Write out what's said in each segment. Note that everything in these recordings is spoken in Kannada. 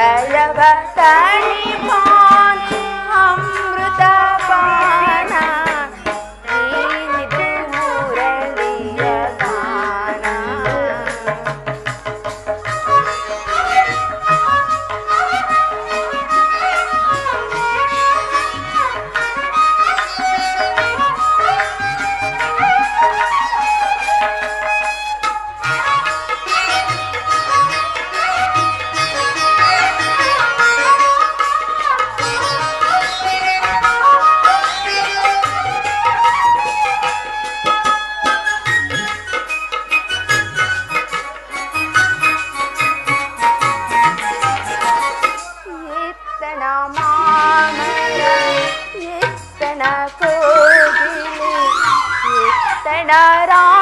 தழவ தழிமா रा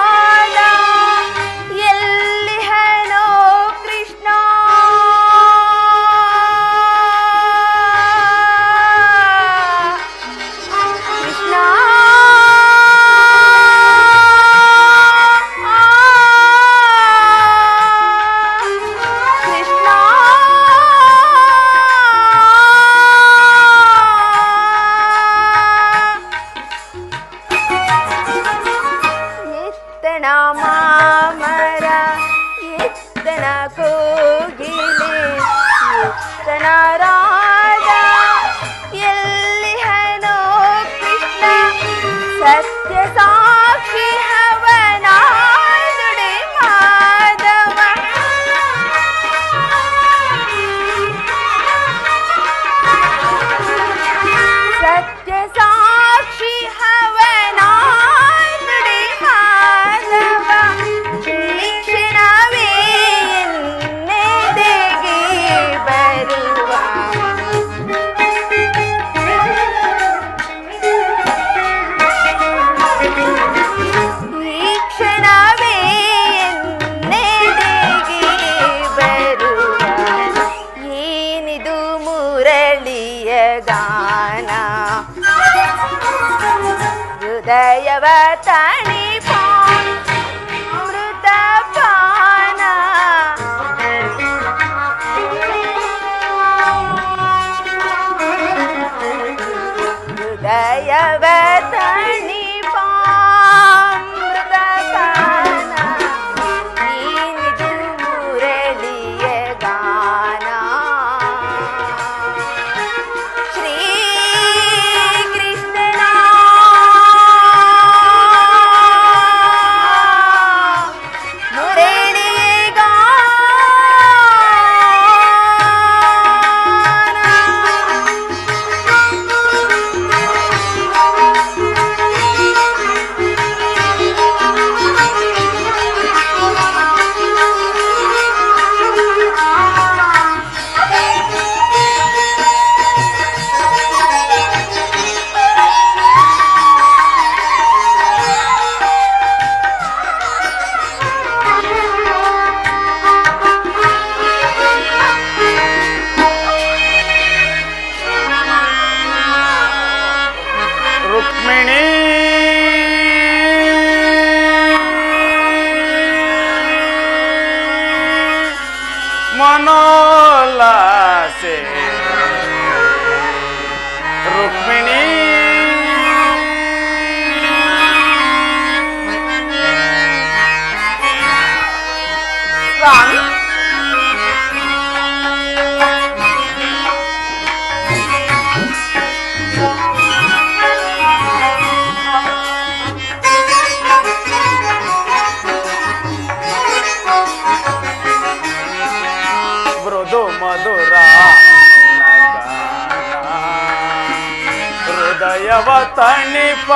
తణిప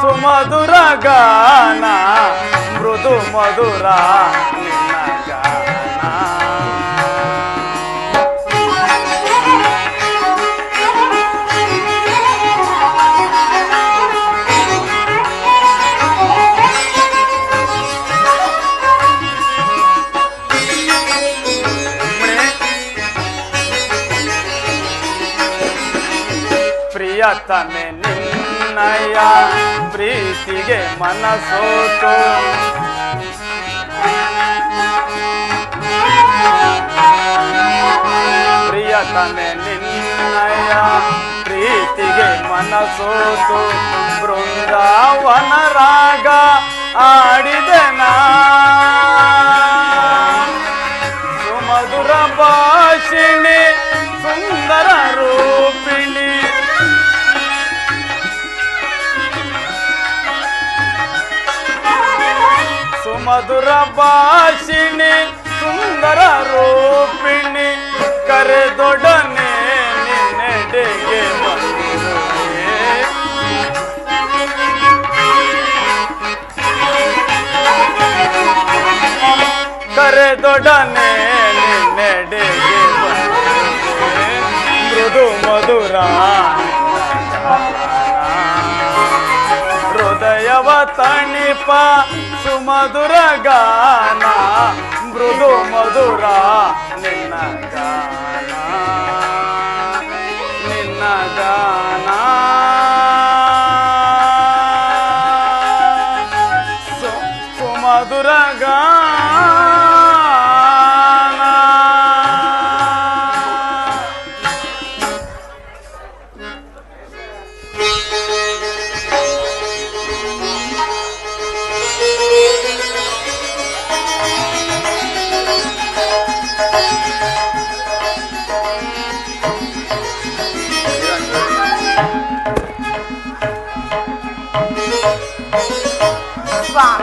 సుమధుర గానా మృదు మధుర Yatan ನಿನ್ನಯ ಪ್ರೀತಿಗೆ ಮನಸೋತು ಪ್ರಿಯತನೆ ನಿನ್ನಯ ಪ್ರೀತಿಗೆ ಮನಸೋತು ಬೃಂದಾವನ ರಾಗ ಆಡಿದೆನಾ ಸುಮಧುರ ಭಾಷಿಣಿ మధుర భాషిణి సుందర రూపిణి కರೆదొడనే నిన్నెడెగే కరెదొడనే నిన్నెడెగే మృదు మధురా హృదయవతణి పా మధుర గానా మృదు మధుర నిన్న గానా నిన్న గానా. 是吧。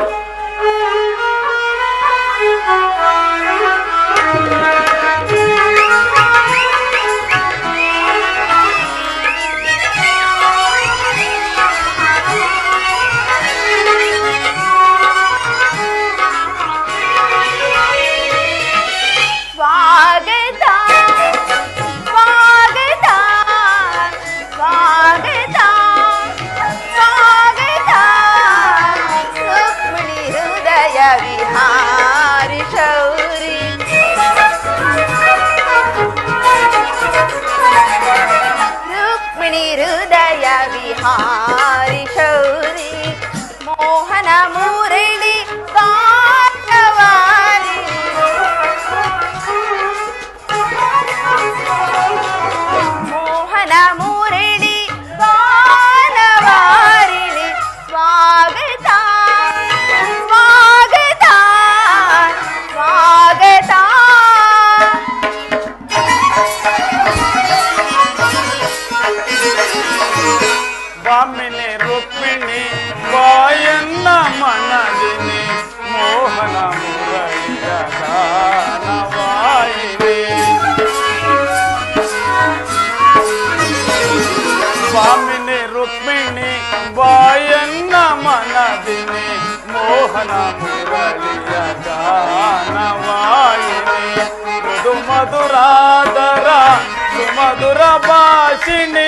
సుఖాసిని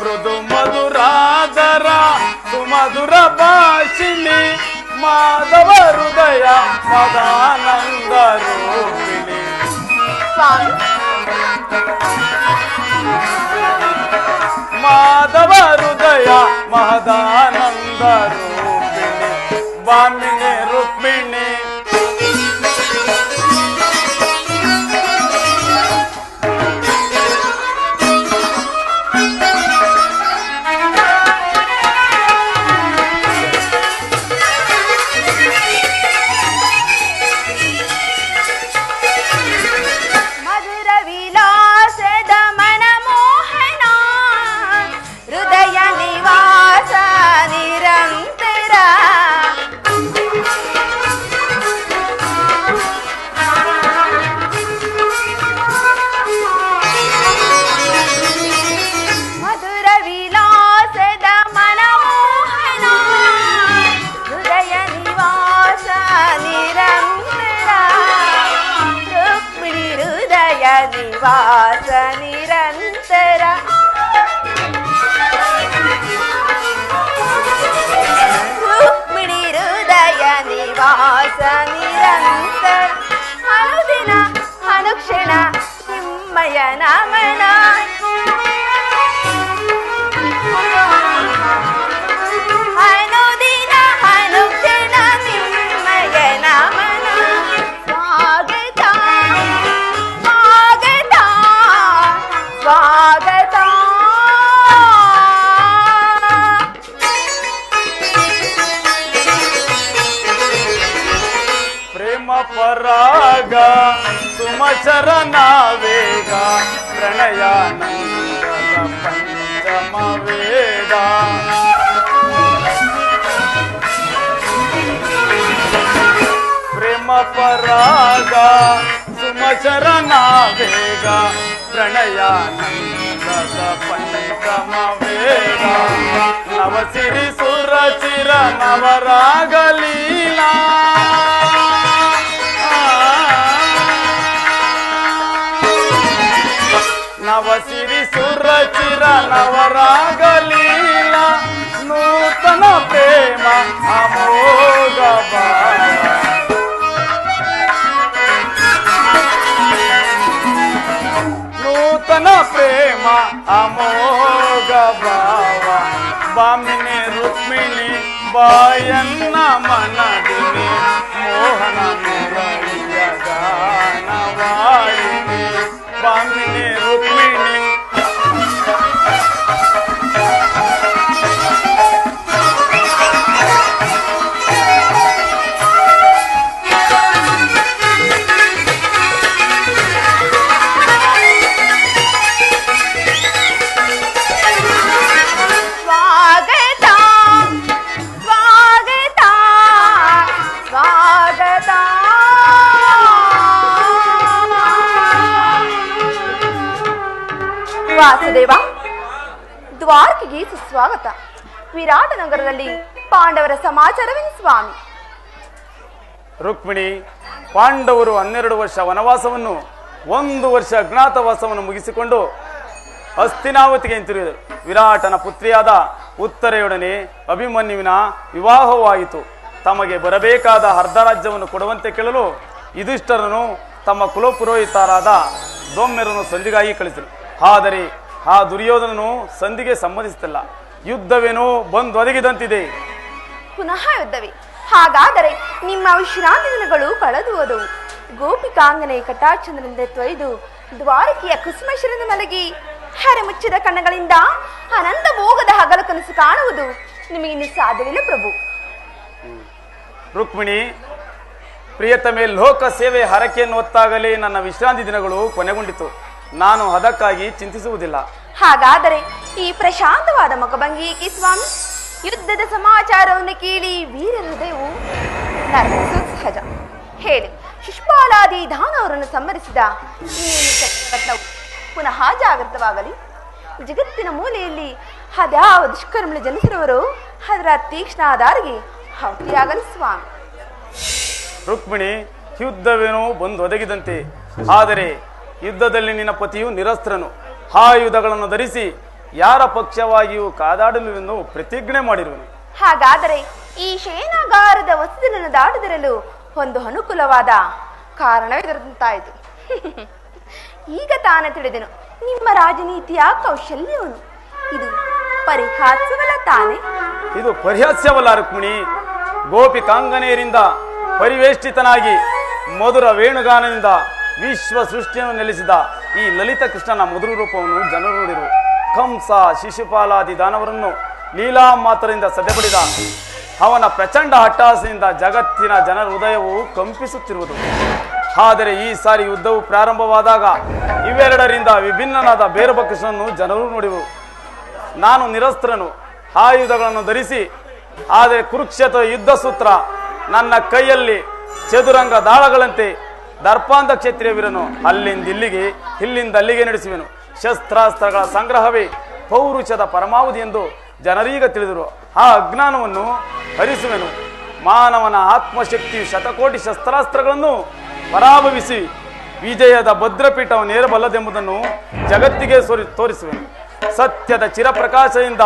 మృదు మధురాధర సుమధుర భాషిణి మాధవ హృదయ సదానంద రూపిణి మాధవ హృదయ మహదానంద రూపిణి రుక్మిణి ಪರಾಗ ಸುಮಚರನ ವೇಗ ಪ್ರಣಯಾನಂದದ ಪಂಚಮ ವೇದ ನವಸಿರಿ ಸುರಚಿರ ನವರಾಗ ಲೀಲಾ ನವಸಿರಿ ಸುರಚಿರ ನವರಾಗ ನೂತನ ಪ್ರೇಮ ಅಮೋಘ ಪ್ರೇಮ ಅಮೋಘ ಭಾವ ಬಾಮಿನಿ ರುಕ್ಮಿಣಿ ಬಾಯನ್ನ ಮನದಿನಿ ಮೋಹನ ವಾಸುದೇವ ದ್ವಾರಕೆಗೆ ಸುಸ್ವಾಗತ. ವಿರಾಟ ನಗರದಲ್ಲಿ ಪಾಂಡವರ ಸಮಾಚಾರವೇ ಸ್ವಾಮಿ? ರುಕ್ಮಿಣಿ, ಪಾಂಡವರು ಹನ್ನೆರಡು ವರ್ಷ ವನವಾಸವನ್ನು, ಒಂದು ವರ್ಷ ಅಜ್ಞಾತವಾಸವನ್ನು ಮುಗಿಸಿಕೊಂಡು ಅಸ್ಥಿನಾವತಿಗೆ ಹಿಂತಿರುಗಿದರು. ವಿರಾಟನ ಪುತ್ರಿಯಾದ ಉತ್ತರೆಯೊಡನೆ ಅಭಿಮನ್ಯುವಿನ ವಿವಾಹವಾಯಿತು. ತಮಗೆ ಬರಬೇಕಾದ ಅರ್ಧ ರಾಜ್ಯವನ್ನು ಕೊಡುವಂತೆ ಕೇಳಲು ಇದಿಷ್ಟರನ್ನು ತಮ್ಮ ಕುಲಪುರೋಹಿತರಾದ ದೊಮ್ಮೆರನ್ನು ಸಂಧಿಗಾಗಿ ಕಳಿಸಿದರು. ಆದರೆ ಆ ದುರ್ಯೋಧನನು ಸಂಧಿಗೆ ಸಂಬಂಧಿಸುತ್ತಿಲ್ಲ ಯುದ್ಧವೇನೋ ಬಂದೊದಗಿದಂತಿದೆ ಪುನಃ ಯುದ್ಧವೇ. ಹಾಗಾದರೆ ನಿಮ್ಮ ವಿಶ್ರಾಂತಿ ದಿನಗಳು ಕಳೆದು ಹೋದವು. ಗೋಪಿಕಾಂಗನೆ ಕಟಾಚಂದ್ರನಿಂದ ತೊಯ್ದು ದ್ವಾರಕೆಯ ಕುಸುಮೇಶ್ವರನ ಮಲಗಿ ಹರೆ ಮುಚ್ಚಿದ ಕಣ್ಣಗಳಿಂದ ಅನಂತ ಭೋಗದ ಹಗಲು ಕನಸು ಕಾಣುವುದು ನಿಮಗಿನ್ನು ಸಾಧ್ಯವಿಲ್ಲ ಪ್ರಭು. ರುಕ್ಮಿಣಿ ಪ್ರಿಯತಮೆ ಲೋಕ ಸೇವೆ ಹರಕೆಯನ್ನು ಹೊತ್ತಾಗಲೇ ನನ್ನ ವಿಶ್ರಾಂತಿ ದಿನಗಳು ಕೊನೆಗೊಂಡಿತು. ನಾನು ಅದಕ್ಕಾಗಿ ಚಿಂತಿಸುವುದಿಲ್ಲ. ಹಾಗಾದರೆ ಈ ಪ್ರಶಾಂತವಾದ ಮುಖಭಂಗಿ ಏಕೆ ಸ್ವಾಮಿ? ಯುದ್ಧದ ಸಮಾಚಾರವನ್ನು ಕೇಳಿ ವೀರ ಹೃದಯವು ಸಹಜ. ಹೇಳಿ ಶಿಶುಪಾಲಾದಿ ದಾನವರನ್ನು ಸಂಬರಿಸಿದ ಪುನಃ ಜಾಗೃತವಾಗಲಿ. ಜಗತ್ತಿನ ಮೂಲೆಯಲ್ಲಿ ಅದ್ಯಾವ ದುಷ್ಕರ್ಮಿಳು ಜನಿಸಿರುವರು ಅದರ ತೀಕ್ಷ್ಣ ಆಧಾರಿಗೆ ಹೌತಿಯಾಗಲಿ ಸ್ವಾಮಿ. ರುಕ್ಮಿಣಿ ಯುದ್ಧವೇನೋ ಬಂದು ಒದಗಿದಂತೆ. ಆದರೆ ಯುದ್ಧದಲ್ಲಿ ನಿನ್ನ ಪತಿಯು ನಿರಸ್ತ್ರನು. ಆಯುಧಗಳನ್ನು ಧರಿಸಿ ಯಾರ ಪಕ್ಷವಾಗಿಯೂ ಕಾದಾಡಲು ಪ್ರತಿಜ್ಞೆ ಮಾಡಿರುವನು. ಹಾಗಾದರೆ ಈ ಶೇನಾಗಾರದ ವಸತಿಯನ್ನು ದಾಟದಿರಲು ಒಂದು ಅನುಕೂಲವಾದ ಕಾರಣವಿದರಂತಾಯಿತು ಈಗ ತಾನೇ ತಿಳಿದೆನು ನಿಮ್ಮ ರಾಜನೀತಿಯ ಕೌಶಲ್ಯವನು ಇದು ಪರಿಹಾಸ್ಯವಲ್ಲ ತಾನೆ? ಇದು ಪರಿಹಾಸ್ಯವಲ್ಲ ರುಕ್ಮಿಣಿ. ಗೋಪಿಕಾಂಗನೆಯರಿಂದ ಪರಿವೇಷ್ಟಿತನಾಗಿ ಮಧುರ ವೇಣುಗಾನದಿಂದ ವಿಶ್ವ ಸೃಷ್ಟಿಯನ್ನು ನೆಲೆಸಿದ ಈ ಲಲಿತ ಕೃಷ್ಣನ ಮಧುರ ರೂಪವನ್ನು ಜನರು ನೋಡಿರು. ಕಂಸ ಶಿಶುಪಾಲಾದಿ ದಾನವರನ್ನು ಲೀಲಾ ಮಾತರಿಂದ ಸದೆಬಡಿದ ಅವನ ಪ್ರಚಂಡ ಹಟ್ಟಾಸೆಯಿಂದ ಜಗತ್ತಿನ ಜನರ ಹೃದಯವು ಕಂಪಿಸುತ್ತಿರುವುದು. ಆದರೆ ಈ ಸಾರಿ ಯುದ್ಧವು ಪ್ರಾರಂಭವಾದಾಗ ಇವೆರಡರಿಂದ ವಿಭಿನ್ನನಾದ ಬೇರೊಬ್ಬ ಕೃಷ್ಣನನ್ನು ಜನರು ನೋಡಿವು ನಾನು ನಿರಸ್ತ್ರನು, ಆಯುಧಗಳನ್ನು ಧರಿಸಿ, ಆದರೆ ಕುರುಕ್ಷೇತ್ರ ಯುದ್ಧ ಸೂತ್ರ ನನ್ನ ಕೈಯಲ್ಲಿ ಚದುರಂಗ ದಾಳಗಳಂತೆ ದರ್ಪಾಂಧ ಕ್ಷತ್ರಿಯವಿರನು ಅಲ್ಲಿಂದ ಇಲ್ಲಿಗೆ, ಇಲ್ಲಿಂದ ಅಲ್ಲಿಗೆ ನಡೆಸುವೆನು. ಶಸ್ತ್ರಾಸ್ತ್ರಗಳ ಸಂಗ್ರಹವೇ ಪೌರುಷದ ಪರಮಾವಧಿ ಎಂದು ಜನರೀಗ ತಿಳಿದರು. ಆ ಅಜ್ಞಾನವನ್ನು ಹರಿಸುವೆನು. ಮಾನವನ ಆತ್ಮಶಕ್ತಿಯು ಶತಕೋಟಿ ಶಸ್ತ್ರಾಸ್ತ್ರಗಳನ್ನು ಪರಾಭವಿಸಿ ವಿಜಯದ ಭದ್ರಪೀಠವನ್ನು ಏರಬಲ್ಲದೆಂಬುದನ್ನು ಜಗತ್ತಿಗೆ ಸೋರಿ, ತೋರಿಸುವೆನು. ಸತ್ಯದ ಚಿರಪ್ರಕಾಶದಿಂದ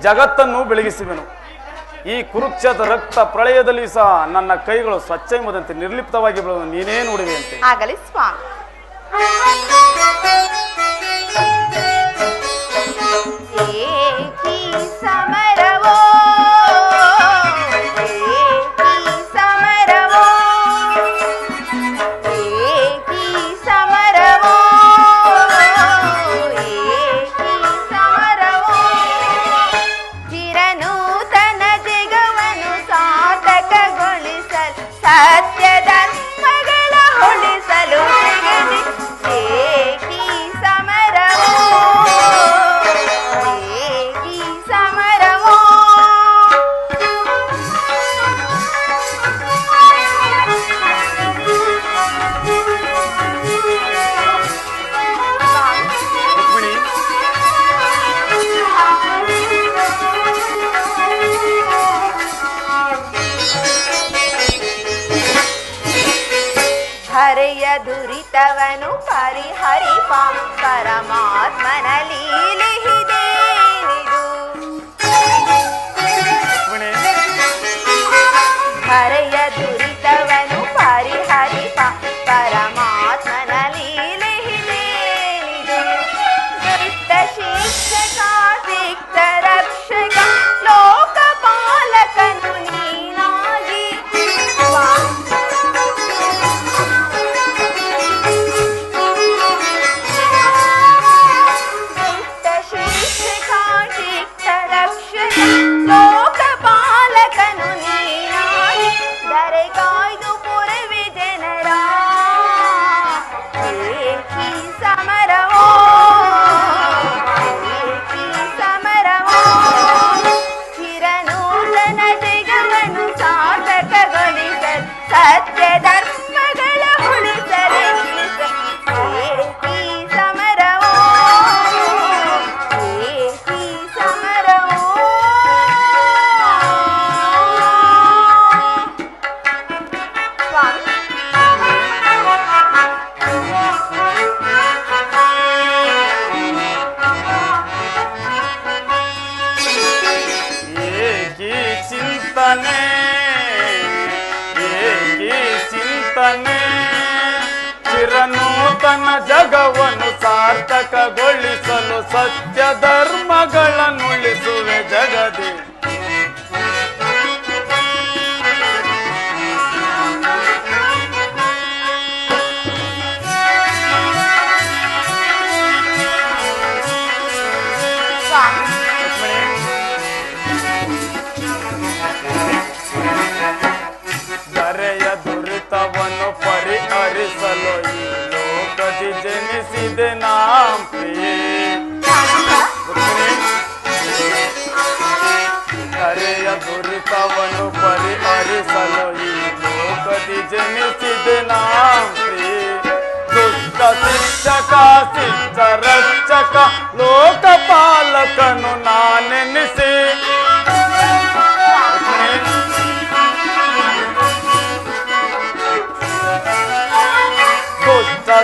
ಜಗತ್ತನ್ನು ಬೆಳಗಿಸುವೆನು. ಈ ಕುರುಕ್ಷೇತ್ರ ರಕ್ತ ಪ್ರಳಯದಲ್ಲಿ ಸಹ ನನ್ನ ಕೈಗಳು ಸ್ವಚ್ಛ ಎಂಬುದಂತೆ ನಿರ್ಲಿಪ್ತವಾಗಿ ಬೀಳುವುದು ನೀನೇ ನೋಡಿದೆ ಆಗಲಿ ಸ್ವಾಮಿ. ಏಕಿ ಹರೆಯ ದುರಿತವನು ಪರಿಹರಿಪ ಪರಮಾತ್ಮನ ಲೀಲೆಹಿದೇನಿದು ರುಕ್ಮಿಣಿ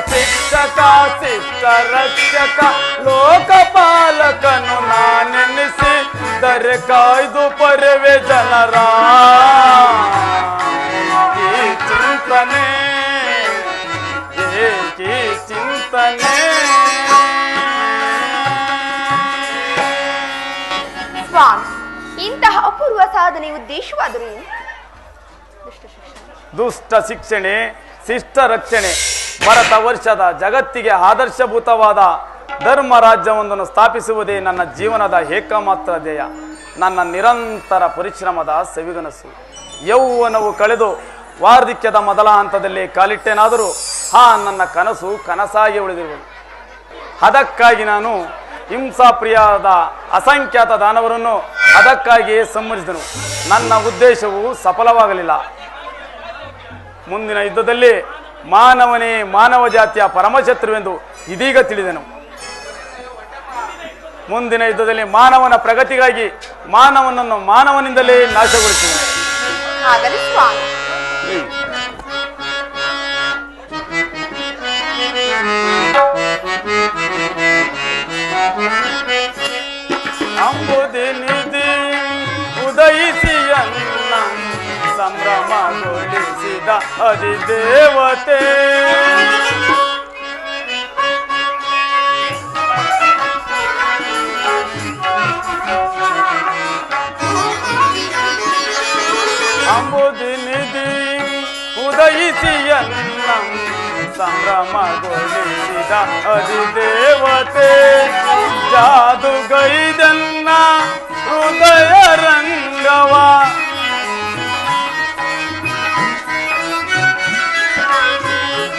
ಶಿಕ್ಷಕ ಶಿಷ್ಟ ರಕ್ಷಕ ಲೋಕಪಾಲಕನು ನಾನೆನಿಸಿ ದರೆ ಕಾಯ್ದು ಪರವೆ ಜನರ ಈ ಚಿಂತನೆ ಏಕಿ ಚಿಂತನೆ ಸ್ವಾಮಿ ಇಂತಹ ಅಪೂರ್ವ ಸಾಧನೆ ಉದ್ದೇಶವಾದರೂ ಏನು? ದುಷ್ಟ ಶಿಕ್ಷಣ ದುಷ್ಟ ಶಿಕ್ಷಣೆ ಶಿಷ್ಟ ರಕ್ಷಣೆ ಭರತ ವರ್ಷದ ಜಗತ್ತಿಗೆ ಆದರ್ಶಭೂತವಾದ ಧರ್ಮ ರಾಜ್ಯವೊಂದನ್ನು ಸ್ಥಾಪಿಸುವುದೇ ನನ್ನ ಜೀವನದ ಏಕಮಾತ್ರ ಧ್ಯೇಯ. ನನ್ನ ನಿರಂತರ ಪರಿಶ್ರಮದ ಸವಿಗನಸು. ಯೌವನವು ಕಳೆದು ವಾರ್ಧಿಕ್ಯದ ಮೊದಲ ಹಂತದಲ್ಲಿ ಕಾಲಿಟ್ಟೇನಾದರೂ ಆ ನನ್ನ ಕನಸು ಕನಸಾಗಿ ಉಳಿದಿರುವುದು. ಅದಕ್ಕಾಗಿ ನಾನು ಹಿಂಸಾಪ್ರಿಯಾದ ಅಸಂಖ್ಯಾತ ದಾನವರನ್ನು ಅದಕ್ಕಾಗಿಯೇ ಸಂಬಂಧಿಸಿದನು ನನ್ನ ಉದ್ದೇಶವು ಸಫಲವಾಗಲಿಲ್ಲ. ಮುಂದಿನ ಯುದ್ಧದಲ್ಲಿ ಮಾನವನೇ ಮಾನವ ಜಾತಿಯ ಪರಮಶತ್ರುವೆಂದು ಇದೀಗ ತಿಳಿದೆನು. ಮುಂದಿನ ಯುದ್ಧದಲ್ಲಿ ಮಾನವನ ಪ್ರಗತಿಗಾಗಿ ಮಾನವನನ್ನು ಮಾನವನಿಂದಲೇ ನಾಶಗೊಳಿಸಿದನು. ಸಂಭ್ರಮಗೊಳಿಸಿದ ಅಧಿದೇವತೆ ಅಂಬುದಿ ನಿಧಿ ಉದಯಿಸಿಯನ್ನ ಸಂಭ್ರಮಗೊಳಿಸಿದ ಅಧಿದೇವತೆ ಜಾದುಗೈದನ್ನ ಹೃದಯ ರಂಗವ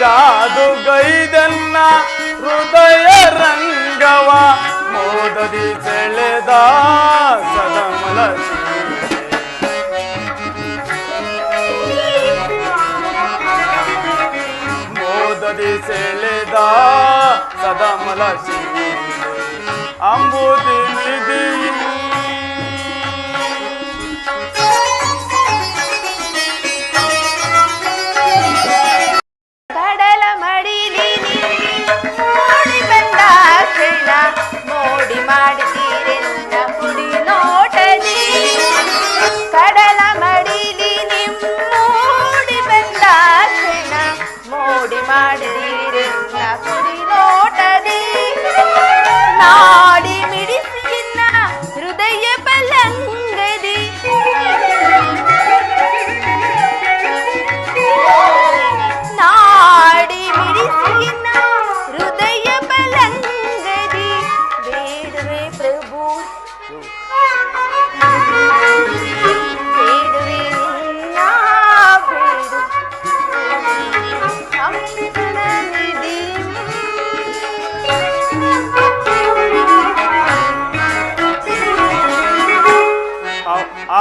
ಜಾದುಗೈದನ್ನ ಹೃದಯ ರಂಗವ ಮೋದದಿ ಸೆಳೆದ ಸದಮಲ ಮೋದದಿ ಸೆಳೆದ ಸದಮಲ ಅಂಬುದಿ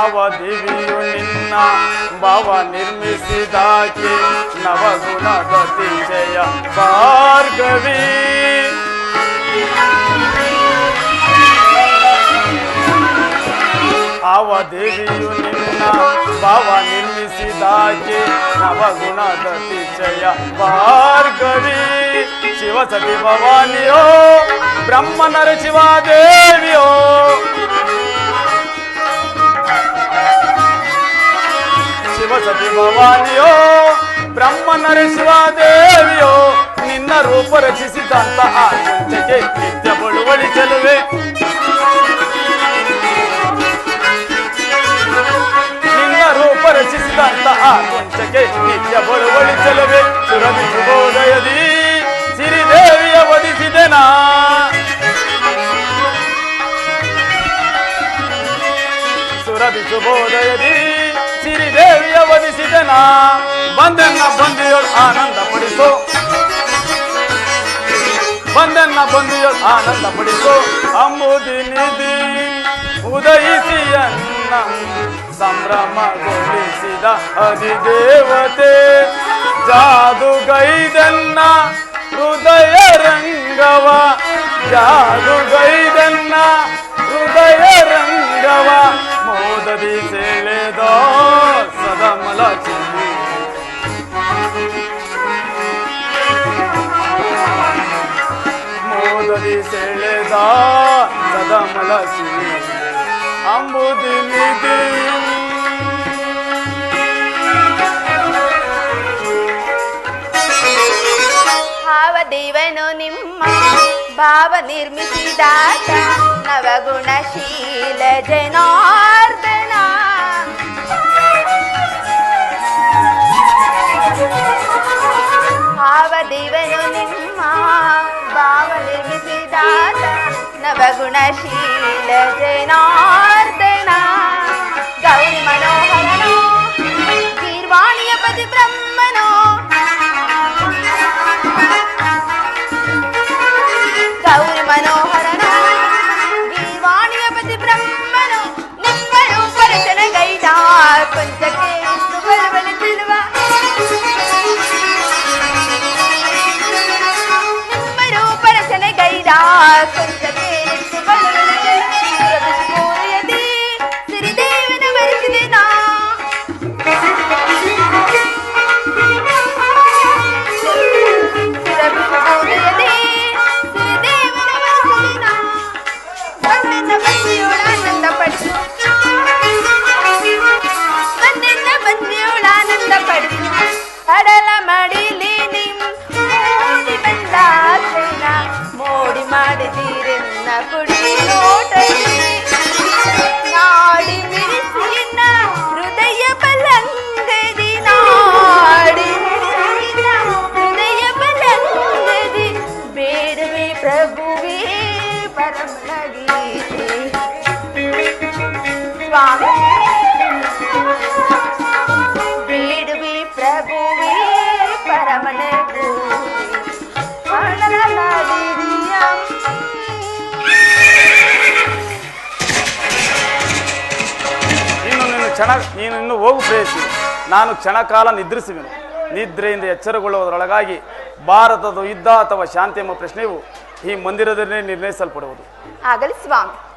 ದೇವಿಯು ನಿನ್ನ ಭಾವ ನಿರ್ಮಿಸಿದಾಕೆ ನವಗುಣದ ತಿಜಯ ಭಾರ್ಗವಿ ಅವ ದೇವಿಯು ನಿನ್ನ ಭಾವ ನಿರ್ಮಿಸಿದಾಕೆ ನವಗುಣದ ತಿಜಯ ಭಾರ್ಗವಿ ಶಿವಸತಿ ಭವಾನಿಯೋ ಬ್ರಹ್ಮನರ ಶಿವಾದೇವಿಯೋ ಶಿವಸತಿ ಭವಾನಿಯೋ ಬ್ರಹ್ಮನರ ದೇವಿಯೋ, ನಿನ್ನ ರೂಪ ರಚಿಸಿದಂತ ಆಚೆಗೆ ನಿತ್ಯ ಬಳುವಳಿ ಚೆಲುವೆ. ನಿನ್ನ ರೂಪ ರಚಿಸಿದಂತಹ ಕುಂಚಕ್ಕೆ ನಿತ್ಯ ಬಳುವಳಿ ವಧಿಸಿದನ ಬಂದೆನ್ನ ಬಂದಿಯೋಳ್ ಆನಂದ ಪಡಿಸೋ. ಬಂದೆನ್ನ ಬಂದಿಯೋಳ್ ಆನಂದ ಪಡಿಸೋ. ಅಮ್ಮುದಿ ನಿಧಿ ಉದಯಿಸಿಯನ್ನ ಸಂಭ್ರಮಗೊಳಿಸಿದ ಅಧಿದೇವತೆ ಜಾದುಗೈದನ್ನ ಹೃದಯ ರಂಗವ, ಜಾದುಗೈದನ್ನ ಹೃದಯ ರಂಗವ, ಮೋದದಿ ಸೆಳೆದ ಸದಮಲ ಚಿಲ್ಲಿ ಮೋದದಿ ಸೆಳೆದ ಸದಮಲ ಚಿಲ್ಲಿ ಅಂಬುದಿ ನಿಧಿ ಭಾವದೇವನು ನಿಮ್ಮ ಭಾವ ನಿರ್ಮಿಸಿದಾತ ನವಗುಣಶೀಲ ಜನಾರ್ದನ ಭಾವದೇವನು ನಿಮ್ಮ ಭಾವ ನಿರ್ಮಿಸಿದಾತ ನವಗುಣಶೀಲ ಜನಾರ್ದನ ಗೌರಿ ಮನೋಹರನೋ Bye. ಕ್ಷಣ ನೀನು ಇನ್ನು ಹೋಗು ಪ್ರೇಯಸಿ. ನಾನು ಕ್ಷಣಕಾಲ ನಿದ್ರಿಸುವೆನು. ನಿದ್ರೆಯಿಂದ ಎಚ್ಚರಗೊಳ್ಳುವುದರೊಳಗಾಗಿ ಭಾರತದ ಯುದ್ಧ ಅಥವಾ ಶಾಂತಿ ಎಂಬ ಪ್ರಶ್ನೆಯು ಈ ಮಂದಿರದಲ್ಲೇ ನಿರ್ಣಯಿಸಲ್ಪಡುವುದು. ಆಗಲಿ ಸ್ವಾಮಿ.